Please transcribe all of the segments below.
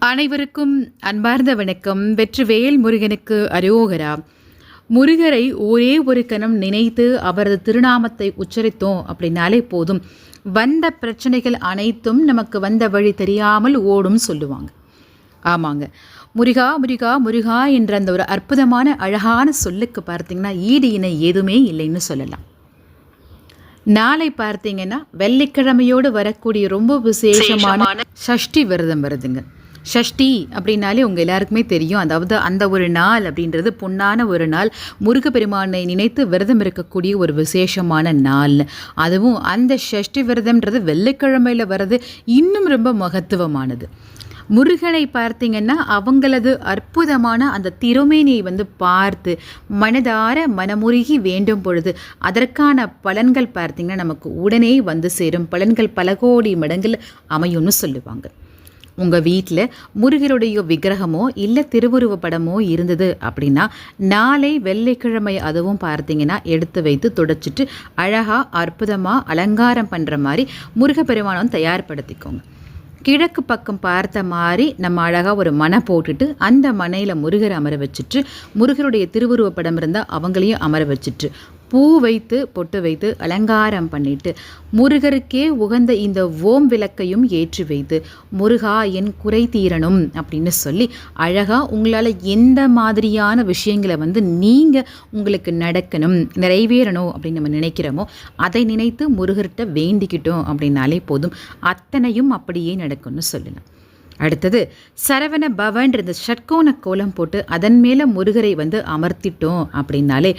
அனைவருக்கும் அன்பார்ந்த வணக்கம். வெற்றிவேல் முருகனுக்கு அரோகரா. முருகரை ஒரே ஒரு கணம் நினைத்து அவரது திருநாமத்தை உச்சரித்தோம் அப்படின்னாலே போதும். வந்த பிரச்சனைகள் அனைத்தும் நமக்கு வந்த வழி தெரியாமல் ஓடும் சொல்லுவாங்க. ஆமாங்க. முருகா முருகா முருகா என்ற அந்த ஒரு அற்புதமான அழகான சொல்லுக்கு பார்த்தீங்கன்னா ஈடு இணை எதுவுமே இல்லைன்னு சொல்லலாம். நாளை பார்த்தீங்கன்னா வெள்ளிக்கிழமையோடு வரக்கூடிய ரொம்ப விசேஷமான சஷ்டி விரதம் வருதுங்க. ஷஷ்டி அப்படின்னாலே உங்கள் எல்லாருக்குமே தெரியும். அதாவது அந்த ஒரு நாள் அப்படின்றது பொன்னான ஒரு நாள். முருகப்பெருமானை நினைத்து விரதம் இருக்கக்கூடிய ஒரு விசேஷமான நாள். அதுவும் அந்த ஷஷ்டி விரதம்ன்றது வெள்ளிக்கிழமையில் வர்றது இன்னும் ரொம்ப மகத்துவமானது. முருகனை பார்த்தீங்கன்னா அவங்களது அற்புதமான அந்த திருமேனியை வந்து பார்த்து மனதார மனமுருகி வேண்டும் பொழுது அதற்கான பலன்கள் பார்த்தீங்கன்னா நமக்கு உடனே வந்து சேரும். பலன்கள் பல கோடி மடங்கில் அமையும்னு சொல்லுவாங்க. உங்கள் வீட்டில் முருகருடைய விக்கிரகமோ இல்லை திருவுருவ படமோ இருந்தது அப்படின்னா நாளை வெள்ளிக்கிழமை அதுவும் பார்த்தீங்கன்னா எடுத்து வைத்து துடைச்சிட்டு அழகாக அற்புதமாக அலங்காரம் பண்ணுற மாதிரி முருகப்பெருமானம் தயார்படுத்திக்கோங்க. கிழக்கு பக்கம் பார்த்த மாதிரி நம்ம அழகாக ஒரு மனை போட்டுட்டு அந்த மனையில் முருகர் அமர வச்சுட்டு முருகருடைய திருவுருவ படம் இருந்தால் அவங்களையும் அமர வச்சுட்டு பூ வைத்து பொட்டு வைத்து அலங்காரம் பண்ணிட்டு முருகருக்கே உகந்த இந்த ஓம் விளக்கையும் ஏற்றி வைத்து முருகா என் குறை தீரணும் அப்படின்னு சொல்லி அழகாக உங்களால் எந்த மாதிரியான விஷயங்களை வந்து நீங்கள் உங்களுக்கு நடக்கணும் நிறைவேறணும் அப்படின்னு நம்ம நினைக்கிறோமோ அதை நினைத்து முருகர்கிட்ட வேண்டிக்கிட்டோம் அப்படின்னாலே போதும். அத்தனையும் அப்படியே நடக்கும்னு சொல்லலாம் அடுத்தது சரவண பவன்ற இந்த ஷட்கோண கோலம் போட்டு அதன் மேலே முருகரை வந்து அமர்த்திட்டோம் அப்படின்னாலே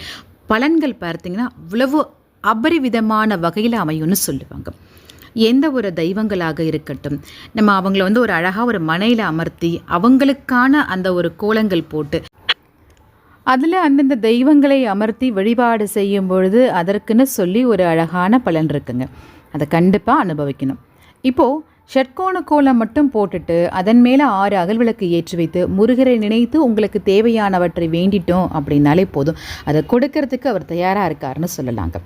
பலன்கள் பார்த்தீங்கன்னா அவ்வளவு அபரிவிதமான வகையில் அமையும்னு சொல்லுவாங்க. எந்த ஒரு தெய்வங்களாக இருக்கட்டும் நம்ம அவங்கள வந்து ஒரு அழகாக ஒரு மனையில் அமர்த்தி அவங்களுக்கான அந்த ஒரு கோலங்கள் போட்டு அதில் அந்தந்த தெய்வங்களை அமர்த்தி வழிபாடு செய்யும் பொழுது அதற்குன்னு சொல்லி ஒரு அழகான பலன் இருக்குங்க. அதை கண்டிப்பாக அனுபவிக்கணும். இப்போது ஷட்கோண கோலம் மட்டும் போட்டுட்டு அதன் மேலே ஆறு அகல் விளக்கு ஏற்றி வைத்து முருகரை நினைத்து உங்களுக்கு தேவையானவற்றை வேண்டிட்டோம் அப்படின்னாலே போதும். அதை கொடுக்கறதுக்கு அவர் தயாராக இருக்காருன்னு சொல்லலாங்க.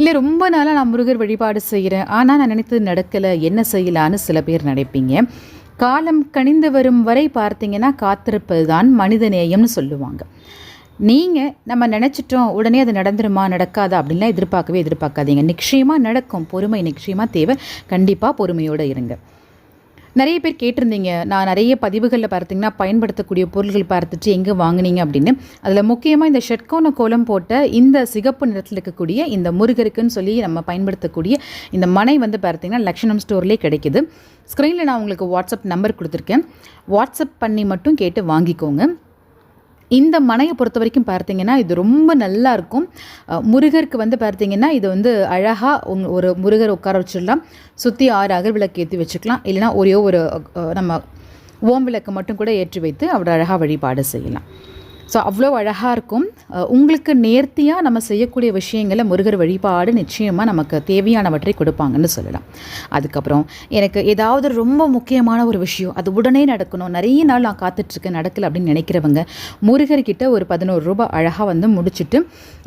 இல்லை ரொம்ப நாளாக நான் முருகர் வழிபாடு செய்கிறேன் ஆனால் நான் நினைத்தது நடக்கலை. என்ன செய்யலான்னு சில பேர் நினைப்பீங்க. காலம் கனிந்து வரும் வரை பார்த்தீங்கன்னா காத்திருப்பது தான் மனித நேயம்னு சொல்லுவாங்க. நீங்கள் நம்ம நினச்சிட்டோம் உடனே அது நடந்துருமா நடக்காதா அப்படின்லாம் எதிர்பார்க்கவே எதிர்பார்க்காதீங்க. நிச்சயமாக நடக்கும். பொறுமை நிச்சயமாக தேவை. கண்டிப்பாக பொறுமையோடு இருங்க. நிறைய பேர் கேட்டிருந்தீங்க. நான் நிறைய பதிவுகளில் பார்த்தீங்கன்னா பயன்படுத்தக்கூடிய பொருள்கள் பார்த்துட்டு எங்கே வாங்கினீங்க அப்படின்னு. அதில் முக்கியமாக இந்த ஷட்கோண கோலம் போட்ட இந்த சிகப்பு நிறத்தில் இருக்கக்கூடிய இந்த முருகருக்குன்னு சொல்லி நம்ம பயன்படுத்தக்கூடிய இந்த மனை வந்து பார்த்தீங்கன்னா லக்ஷணம் ஸ்டோர்லேயே கிடைக்குது. ஸ்க்ரீனில் நான் உங்களுக்கு வாட்ஸ்அப் நம்பர் கொடுத்துருக்கேன். வாட்ஸ்அப் பண்ணி மட்டும் கேட்டு வாங்கிக்கோங்க. இந்த மனையை பொறுத்த வரைக்கும் பார்த்தீங்கன்னா இது ரொம்ப நல்லா இருக்கும். முருகருக்கு வந்து பார்த்தீங்கன்னா இது வந்து அழகாக ஒரு முருகர் உட்கார வச்சிடலாம். சுற்றி ஆறு அகர் விளக்கு ஏற்றி வச்சுக்கலாம். இல்லைனா ஒரே ஒரு நம்ம ஓம் விளக்கு மட்டும் கூட ஏற்றி வைத்து அவர் அழகாக வழிபாடு செய்யலாம். ஸோ அவ்வளோ அழகாக இருக்கும். உங்களுக்கு நேர்த்தியாக நம்ம செய்யக்கூடிய விஷயங்களை முருகர் வழிபாடு நிச்சயமாக நமக்கு தேவையானவற்றை கொடுப்பாங்கன்னு சொல்லலாம். அதுக்கப்புறம் எனக்கு ஏதாவது ரொம்ப முக்கியமான ஒரு விஷயம் அது உடனே நடக்கணும். நிறைய நாள் நான் காத்துட்ருக்கேன் நடக்கலை அப்படின்னு நினைக்கிறவங்க முருகர்கிட்ட ஒரு பதினோரு ரூபாய் அழகாக வந்து முடிச்சுட்டு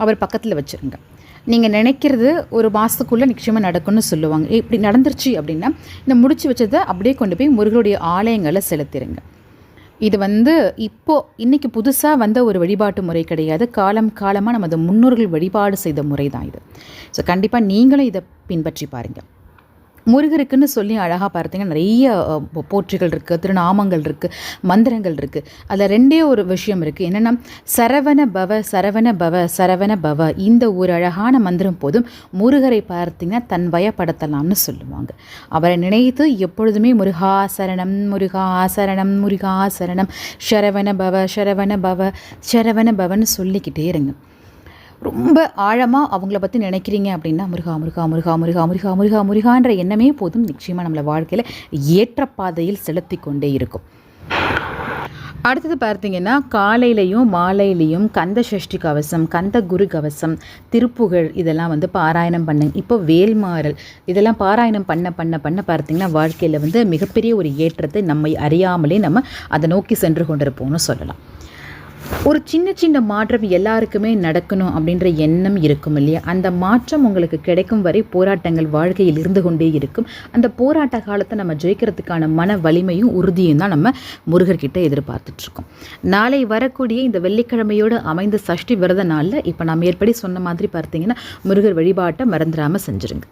அவர் பக்கத்தில் வச்சுருங்க. நீங்கள் நினைக்கிறது ஒரு மாதத்துக்குள்ளே நிச்சயமாக நடக்கும்னு சொல்லுவாங்க. இப்படி நடந்துருச்சு அப்படின்னா இந்த முடிச்சு வச்சதை அப்படியே கொண்டு போய் முருகருடைய ஆலயங்களை செலுத்திடுங்க இது வந்து இப்போது இன்றைக்கி புதுசாக வந்த ஒரு வழிபாட்டு முறை கிடையாது. காலம் காலமாக நமது முன்னோர்கள் வழிபாடு செய்த முறை தான் இது. ஸோ கண்டிப்பாக நீங்களும் இதை பின்பற்றி பாருங்கள் முருகருக்குன்னு சொல்லி அழகாக பார்த்தீங்கன்னா நிறைய போற்றிகள் இருக்குது திருநாமங்கள் இருக்குது மந்திரங்கள் இருக்குது அதில் ரெண்டே ஒரு விஷயம் இருக்குது என்னென்னா சரவண பவ சரவண பவ சரவண பவ. இந்த ஒரு அழகான மந்திரம் போதும் முருகரை பார்த்தீங்கன்னா தன் வயப்படுத்தலாம்னு சொல்லுவாங்க. அவரை நினைத்து எப்பொழுதுமே முருகாசரணம் முருகாசரணம் முருகாசரணம். சரவண பவ சரவண பவ சரவண பவன்னு சொல்லிக்கிட்டே இருங்க. ரொம்ப ஆழமாக அவங்கள பற்றி நினைக்கிறீங்க அப்படின்னா முருகா முருகா முருகா முருகா முருகா முருகா முருகான்ற எண்ணமே போதும். நிச்சயமாக நம்மளை வாழ்க்கையில் ஏற்ற பாதையில் செலுத்தி கொண்டே இருக்கும். அடுத்தது பார்த்தீங்கன்னா காலையிலையும் மாலையிலையும் கந்த சஷ்டி கவசம் கந்த குரு கவசம் திருப்புகழ் இதெல்லாம் வந்து பாராயணம் பண்ணுங்க. இப்போ வேல்மாறல் இதெல்லாம் பாராயணம் பண்ண பண்ண பண்ண பார்த்தீங்கன்னா வாழ்க்கையில் வந்து மிகப்பெரிய ஒரு ஏற்றத்தை நம்மை அறியாமலே நம்ம அதை நோக்கி சென்று கொண்டிருப்போம்னு சொல்லலாம். ஒரு சின்ன சின்ன மாற்றம் எல்லாருக்குமே நடக்கணும் அப்படின்ற எண்ணம் இருக்கும் இல்லையா? அந்த மாற்றம் உங்களுக்கு கிடைக்கும் வரை போராட்டங்கள் வாழ்க்கையில் இருந்து கொண்டே இருக்கும். அந்த போராட்ட காலத்தை நம்ம ஜெயிக்கிறதுக்கான மன வலிமையும் உறுதியும் தான் நம்ம முருகர்கிட்ட எதிர்பார்த்துட்ருக்கோம் நாளை வரக்கூடிய இந்த வெள்ளிக்கிழமையோடு அமைந்த சஷ்டி விரத நாளில் இப்போ நம்ம ஏற்படி சொன்ன மாதிரி பார்த்தீங்கன்னா முருகர் வழிபாட்டை மறந்துடாமல் செஞ்சுருங்க.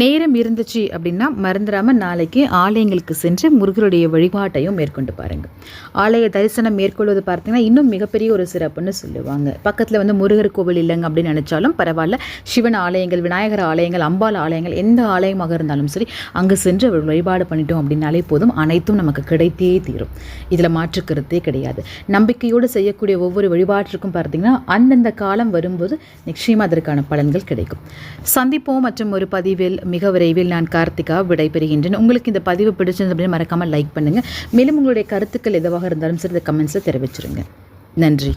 நேரம் இருந்துச்சு அப்படின்னா மறந்துடாமல் நாளைக்கு ஆலயங்களுக்கு சென்று முருகருடைய வழிபாட்டையும் மேற்கொண்டு பாருங்கள் ஆலய தரிசனம் மேற்கொள்வது பார்த்தீங்கன்னா இன்னும் மிகப்பெரிய ஒரு சிறப்புன்னு சொல்லுவாங்க. பக்கத்தில் வந்து முருகர் கோவில் இல்லைங்க அப்படின்னு நினச்சாலும் பரவாயில்ல. சிவன் ஆலயங்கள் விநாயகர் ஆலயங்கள் அம்பாள் ஆலயங்கள் எந்த ஆலயமாக இருந்தாலும் சரி அங்கே சென்று அவர் வழிபாடு பண்ணிட்டோம் அப்படின்னாலே போதும். அனைத்தும் நமக்கு கிடைத்தே தீரும். இதில் மாற்றுக்கருத்தே கிடையாது. நம்பிக்கையோடு செய்யக்கூடிய ஒவ்வொரு வழிபாட்டிற்கும் பார்த்தீங்கன்னா அந்தந்த காலம் வரும்போது நிச்சயமாக அதற்கான பலன்கள் கிடைக்கும். சந்திப்போம் மற்றும் ஒரு பதிவில் மிக விரைவில் நான் கார்த்திகா விடைபெறுகின்றேன். உங்களுக்கு இந்த பதிவு பிடிச்சிருந்து அப்படின்னு மறக்காமல் லைக் பண்ணுங்கள் மேலும் உங்களுடைய கருத்துக்கள் எதுவாக இருந்தாலும் சரி இந்த கமெண்ட்ஸில் தெரிவிச்சிருங்க. நன்றி.